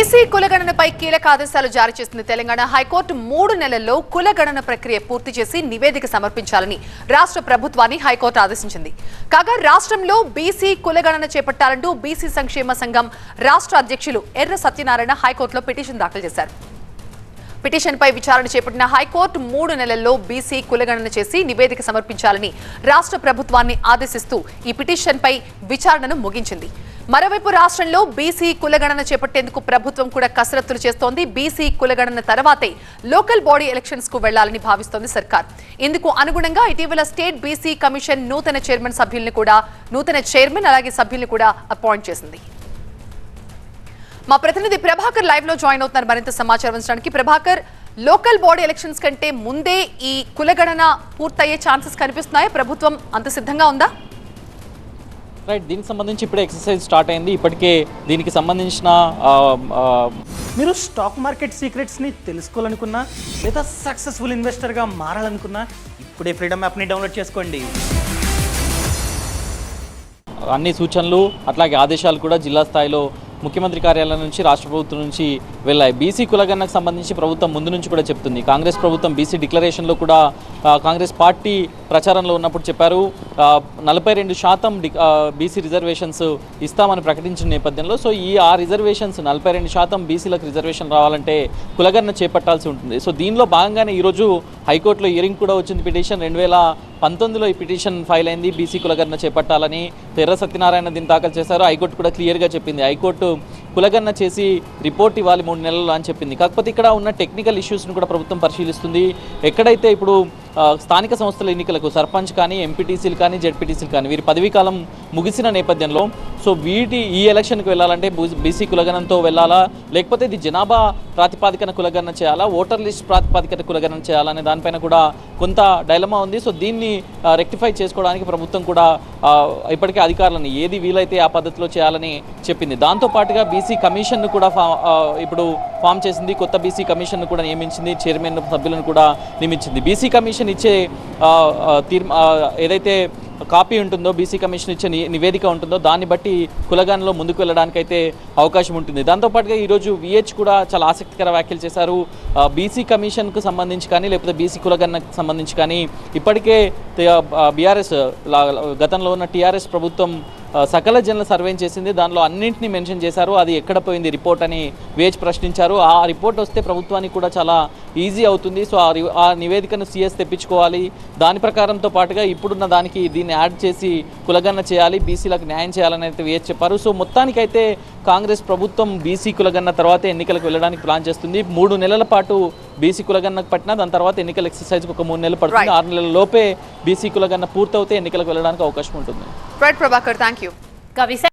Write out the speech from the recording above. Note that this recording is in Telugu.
బీసీ కులగణనపై కీలక ఆదేశాలు జారీ చేసింది తెలంగాణ హైకోర్టు మూడు నెలల్లో కులగణన ప్రక్రియ పూర్తి చేసి నివేదిక సమర్పించాలని రాష్ట్ర ప్రభుత్వాన్ని హైకోర్టు ఆదేశించింది. కాగా రాష్ట్రంలో బీసీ కులగణన చేపట్టాలంటూ బీసీ సంక్షేమ సంఘం రాష్ట్ర అధ్యక్షులు ఎర్ర సత్యనారాయణ హైకోర్టులో పిటిషన్ దాఖలు చేశారు. పిటిషన్పై విచారణ చేపట్టిన హైకోర్టు మూడు నెలల్లో బీసీ కులగణన చేసి నివేదిక సమర్పించాలని రాష్ట్ర ప్రభుత్వాన్ని ఆదేశిస్తూ ఈ పిటిషన్పై విచారణను ముగించింది. మరోవైపు రాష్ట్రంలో బీసీ కులగణన చేపట్టేందుకు ప్రభుత్వం కూడా కసరత్తులు చేస్తోంది. బీసీ కులగణన తర్వాతే లోకల్ బాడీ ఎలక్షన్స్కు వెళ్ళాలని భావిస్తోంది సర్కార్. ఇందుకు అనుగుణంగా ఇటీవల స్టేట్ బీసీ కమిషన్ నూతన చైర్మన్ సభ్యుల్ని కూడా నూతన చైర్మన్ అలాగే సభ్యుల్ని కూడా అపాయింట్ చేసింది. మా ప్రతినిధి ప్రభాకర్ లైవ్లో జాయిన్ అవుతున్నారు. మరింత సమాచారం అందించడానికి ప్రభాకర్ లోకల్ బాడీ ఎలక్షన్స్ కంటే ముందే ఈ కులగణన పూర్తయ్యే ఛాన్సెస్ కనిపిస్తున్నాయా? ప్రభుత్వం అంత సిద్ధంగా ఉందా? రైట్ దీనికి సంబంధించి ఇప్పుడే ఎక్సర్సైజ్ స్టార్ట్ అయింది. ఇప్పటికే దీనికి సంబంధించిన మీరు స్టాక్ మార్కెట్ సీక్రెట్స్ని తెలుసుకోవాలనుకున్నా లేదా సక్సెస్ఫుల్ ఇన్వెస్టర్గా మారాలనుకున్నా ఇప్పుడే ఫ్రీడమ్ యాప్ని డౌన్లోడ్ చేసుకోండి. అన్ని సూచనలు అట్లాగే ఆదేశాలు కూడా జిల్లా స్థాయిలో ముఖ్యమంత్రి కార్యాలయం నుంచి రాష్ట్ర ప్రభుత్వం నుంచి వెళ్ళాయి. బీసీ కులగణకు సంబంధించి ప్రభుత్వం ముందు నుంచి కూడా చెప్తుంది. కాంగ్రెస్ ప్రభుత్వం బీసీ డిక్లరేషన్లో కూడా కాంగ్రెస్ పార్టీ ప్రచారంలో ఉన్నప్పుడు చెప్పారు. నలభై రెండు శాతం బీసీ రిజర్వేషన్స్ ఇస్తామని ప్రకటించిన నేపథ్యంలో సో ఈ ఆ రిజర్వేషన్స్ నలభై రెండు శాతం బీసీలకు రిజర్వేషన్ రావాలంటే కులగణన చేపట్టాల్సి ఉంటుంది. సో దీనిలో భాగంగానే ఈరోజు హైకోర్టులో హియరింగ్ కూడా వచ్చింది. పిటిషన్ రెండు వేల పంతొమ్మిదిలో ఈ పిటిషన్ ఫైల్ అయింది. బీసీ కులగణన చేపట్టాలని తెర్ర సత్యనారాయణ దీన్ని దాఖలు చేశారు. హైకోర్టు కూడా క్లియర్గా చెప్పింది. హైకోర్టు కులగన్న చేసి రిపోర్ట్ ఇవ్వాలి మూడు నెలలు అని చెప్పింది. కాకపోతే ఇక్కడ ఉన్న టెక్నికల్ ఇష్యూస్ను కూడా ప్రభుత్వం పరిశీలిస్తుంది. ఎక్కడైతే ఇప్పుడు స్థానిక సంస్థల ఎన్నికలకు సర్పంచ్ కానీ ఎంపీటీసీలు కానీ జెడ్పీటీసీలు కానీ వీరి పదవీకాలం ముగిసిన నేపథ్యంలో సో వీటి ఈ ఎలక్షన్కి వెళ్ళాలంటే బీసీ కులగణంతో వెళ్ళాలా? లేకపోతే ఇది జనాభా ప్రాతిపాదికన కులగణన చేయాలా? ఓటర్ లిస్ట్ ప్రాతిపాదికన కులగణన చేయాలా అనే దానిపైన కూడా కొంత డైలమా ఉంది. సో దీన్ని రెక్టిఫై చేసుకోవడానికి ప్రభుత్వం కూడా ఇప్పటికే అధికారులను ఏది వీలైతే ఆ పద్ధతిలో చేయాలని చెప్పింది. దాంతో పాటుగా బీసీ కమిషన్ను కూడా ఫా ఇప్పుడు ఫామ్ చేసింది కొత్త బీసీ కమిషన్ను కూడా నియమించింది చైర్మన్ సభ్యులను కూడా నియమించింది. బీసీ కమిషన్ ఇచ్చే తీర్మా ఏదైతే కాపీ ఉంటుందో బీసీ కమిషన్ ఇచ్చే నివేదిక ఉంటుందో దాన్ని బట్టి కులగానలో ముందుకు వెళ్ళడానికైతే అవకాశం ఉంటుంది. దాంతోపాటుగా ఈరోజు విహెచ్ కూడా చాలా ఆసక్తికర వ్యాఖ్యలు చేశారు. బీసీ కమిషన్కు సంబంధించి కానీ లేకపోతే బీసీ కులగన్నకు సంబంధించి కానీ ఇప్పటికే బీఆర్ఎస్ గతంలో ఉన్న టీఆర్ఎస్ ప్రభుత్వం సకల జన్ల సర్వే చేసింది. దానిలో అన్నింటినీ మెన్షన్ చేశారు. అది ఎక్కడ పోయింది రిపోర్ట్ అని వేచి ప్రశ్నించారు. ఆ రిపోర్ట్ వస్తే ప్రభుత్వానికి కూడా చాలా ఈజీ అవుతుంది. సో ఆ నివేదికను సీఎస్ తెప్పించుకోవాలి. దాని ప్రకారంతో పాటుగా ఇప్పుడున్న దానికి దీన్ని యాడ్ చేసి కులగన్న చేయాలి. బీసీలకు న్యాయం చేయాలని అయితే వేచి చెప్పారు. సో మొత్తానికైతే కాంగ్రెస్ ప్రభుత్వం బీసీ కులగన్న తర్వాత ఎన్నికలకు వెళ్ళడానికి ప్లాన్ చేస్తుంది. మూడు నెలల పాటు బీసీ కులగన్నకు పట్టినా దాని తర్వాత ఎన్నికల ఎక్సర్సైజ్కి ఒక మూడు నెలలు పడుతుంది. ఆరు నెలల లోపే బీసీ కులగన్న పూర్తవుతే ఎన్నికలకు వెళ్ళడానికి అవకాశం ఉంటుంది. Right Prabhakar thank you Kavitha